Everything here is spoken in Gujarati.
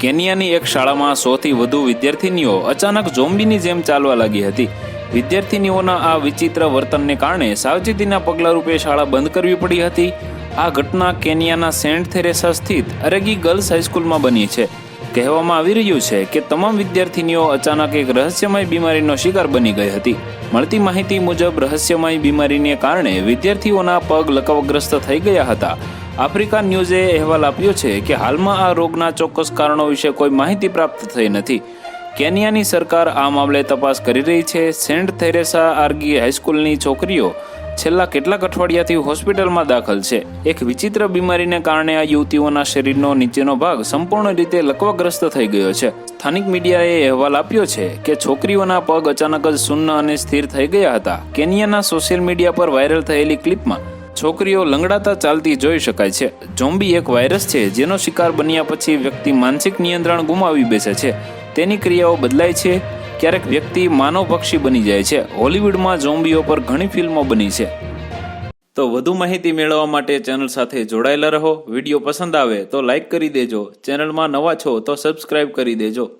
કેનિયાની એક શાળામાં સોથી વધુ વિદ્યાર્થીનીઓ અચાનક ઝોમ્બીની જેમ ચાલવા લાગી હતી. વિદ્યાર્થીનીઓના આ વિચિત્ર વર્તનને કારણે સાવચેતીના પગલારૂપે શાળા બંધ કરવી પડી હતી. આ ઘટના કેનિયાના સેન્ટ થેરેસા સ્થિત અરેગી ગર્લ્સ હાઈસ્કૂલમાં બની છે. કહેવામાં આવી રહ્યું છે કે તમામ વિદ્યાર્થીનીઓ અચાનક એક રહસ્યમય બીમારીનો શિકાર બની ગઈ હતી. મળતી માહિતી મુજબ, રહસ્યમય બીમારીને કારણે વિદ્યાર્થીઓના પગ લકવગ્રસ્ત થઈ ગયા હતા. આફ્રિકા ન્યૂઝે અહેવાલ આપ્યો છે કે હાલમાં આ રોગના ચોક્કસ કારણો વિશે કોઈ માહિતી પ્રાપ્ત થઈ નથી. કેનિયાની સરકાર આ મામલે તપાસ કરી રહી છે. સેન્ટ થેરેસા આર્ગી હાઈસ્કૂલની છોકરીઓ છેલ્લા કેટલાક અઠવાડિયાથી હોસ્પિટલમાં દાખલ છે. એક વિચિત્ર બીમારીને કારણે આ યુવતીઓના શરીરનો નીચેનો ભાગ સંપૂર્ણ રીતે લકવાગ્રસ્ત થઈ ગયો છે. સ્થાનિક મીડિયાએ અહેવાલ આપ્યો છે કે છોકરીઓના પગ અચાનક જ શૂન્ય અને સ્થિર થઈ ગયા હતા. કેનિયાના સોશિયલ મીડિયા પર વાયરલ થયેલી ક્લિપમાં છોકરીઓ લંગડાતા ચાલતી જોઈ શકાય છે. ઝોમ્બી એક વાયરસ છે, જેનો શિકાર બન્યા પછી વ્યક્તિ માનસિક નિયંત્રણ ગુમાવી બેસે છે. તેની ક્રિયાઓ બદલાય છે, ક્યારેક વ્યક્તિ માનવ પક્ષી બની જાય છે. હોલિવૂડમાં ઝોમ્બીઓ પર ઘણી ફિલ્મો બની છે. તો વધુ માહિતી મેળવવા માટે ચેનલ સાથે જોડાયેલા રહો. વીડિયો પસંદ આવે તો લાઈક કરી દેજો. ચેનલમાં નવા છો તો સબસ્ક્રાઇબ કરી દેજો.